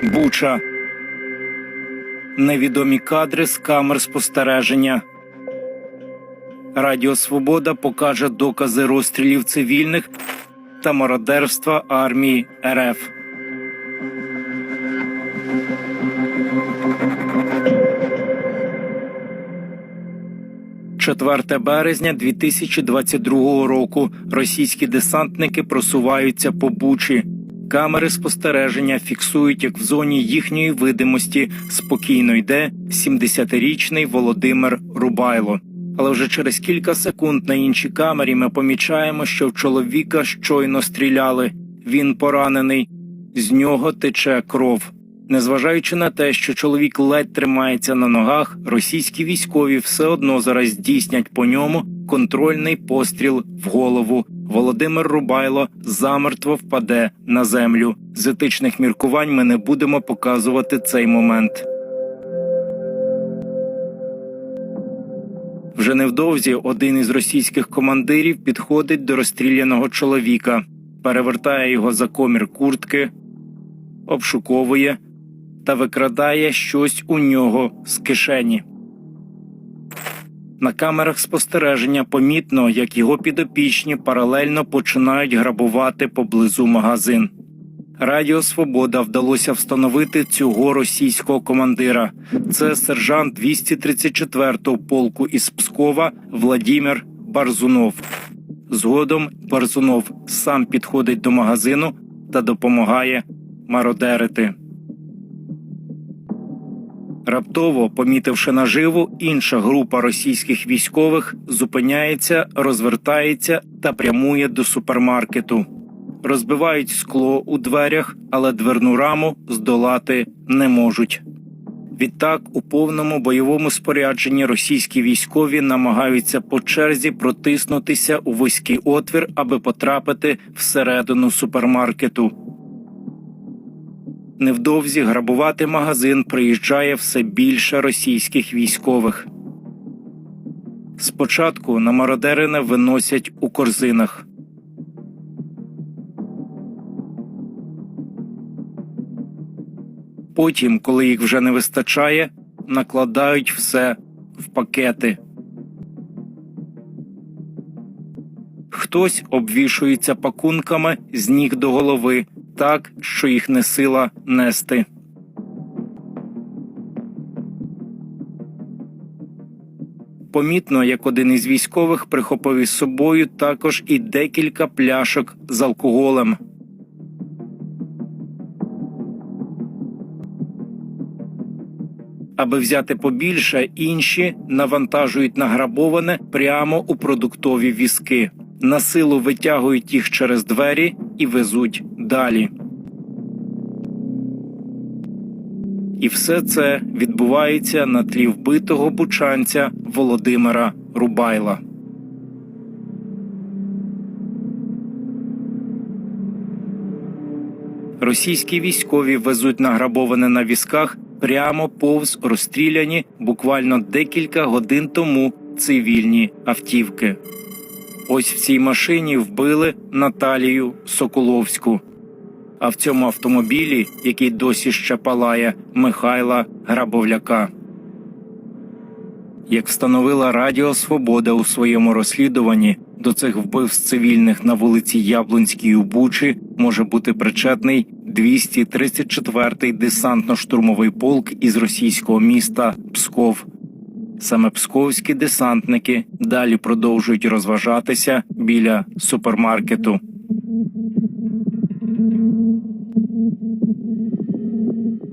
Буча. Невідомі кадри з камер спостереження. Радіо Свобода покаже докази розстрілів цивільних та мародерства армії РФ. Четверте березня 2022 року російські десантники просуваються по Бучі. Камери спостереження фіксують, як в зоні їхньої видимості спокійно йде 70-річний Володимир Рубайло. Але вже через кілька секунд на іншій камері ми помічаємо, що в чоловіка щойно стріляли. Він поранений, з нього тече кров. Незважаючи на те, що чоловік ледь тримається на ногах, російські військові все одно зараз здійснять по ньому контрольний постріл в голову. Володимир Рубайло замертво впаде на землю. З етичних міркувань ми не будемо показувати цей момент. Вже невдовзі один із російських командирів підходить до розстріляного чоловіка, перевертає його за комір куртки, обшуковує та викрадає щось у нього з кишені. На камерах спостереження помітно, як його підопічні паралельно починають грабувати поблизу магазин. Радіо Свобода вдалося встановити цього російського командира. Це сержант 234-го полку із Пскова Владимир Барзунов. Згодом Барзунов сам підходить до магазину та допомагає мародерити. Раптово, помітивши наживу, інша група російських військових зупиняється, розвертається та прямує до супермаркету. Розбивають скло у дверях, але дверну раму здолати не можуть. Відтак, у повному бойовому спорядженні російські військові намагаються по черзі протиснутися у вузький отвір, аби потрапити всередину супермаркету. Невдовзі грабувати магазин приїжджає все більше російських військових. Спочатку на мародерине виносять у корзинах. Потім, коли їх вже не вистачає, накладають все в пакети. Хтось обвішується пакунками з ніг до голови так, що їх не сила нести. Помітно, як один із військових прихопив із собою також і декілька пляшок з алкоголем. Аби взяти побільше, інші навантажують награбоване прямо у продуктові візки. На силу витягують їх через двері і везуть далі. І все це відбувається на тлі вбитого бучанця Володимира Рубайла. Російські військові везуть награбоване на візках прямо повз розстріляні буквально декілька годин тому цивільні автівки. Ось в цій машині вбили Наталію Соколовську. А в цьому автомобілі, який досі ще палає, Михайла Грабовляка. Як встановила Радіо Свобода у своєму розслідуванні, до цих вбивств цивільних на вулиці Яблунській у Бучі може бути причетний 234-й десантно-штурмовий полк із російського міста Псков. Саме псковські десантники далі продовжують розважатися біля супермаркету.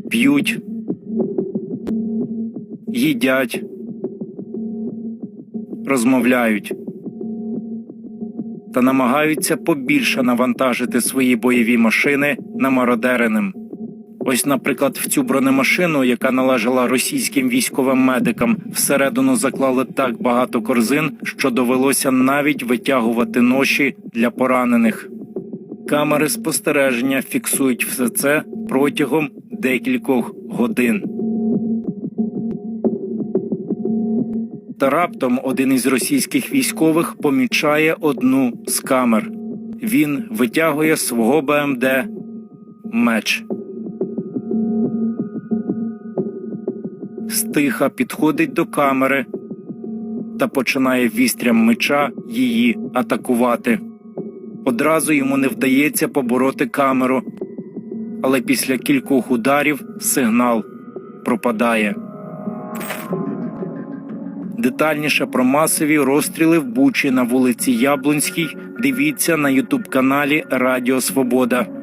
П'ють, їдять, розмовляють та намагаються побільше навантажити свої бойові машини на мародериним. Ось, наприклад, в цю бронемашину, яка належала російським військовим медикам, всередину заклали так багато корзин, що довелося навіть витягувати ноші для поранених. Камери спостереження фіксують все це протягом декількох годин. Та раптом один із російських військових помічає одну з камер. Він витягує свого БМД меч. Стиха підходить до камери та починає вістрям меча її атакувати. Одразу йому не вдається побороти камеру, але після кількох ударів сигнал пропадає. Детальніше про масові розстріли в Бучі на вулиці Яблунській дивіться на ютуб каналі Радіо Свобода.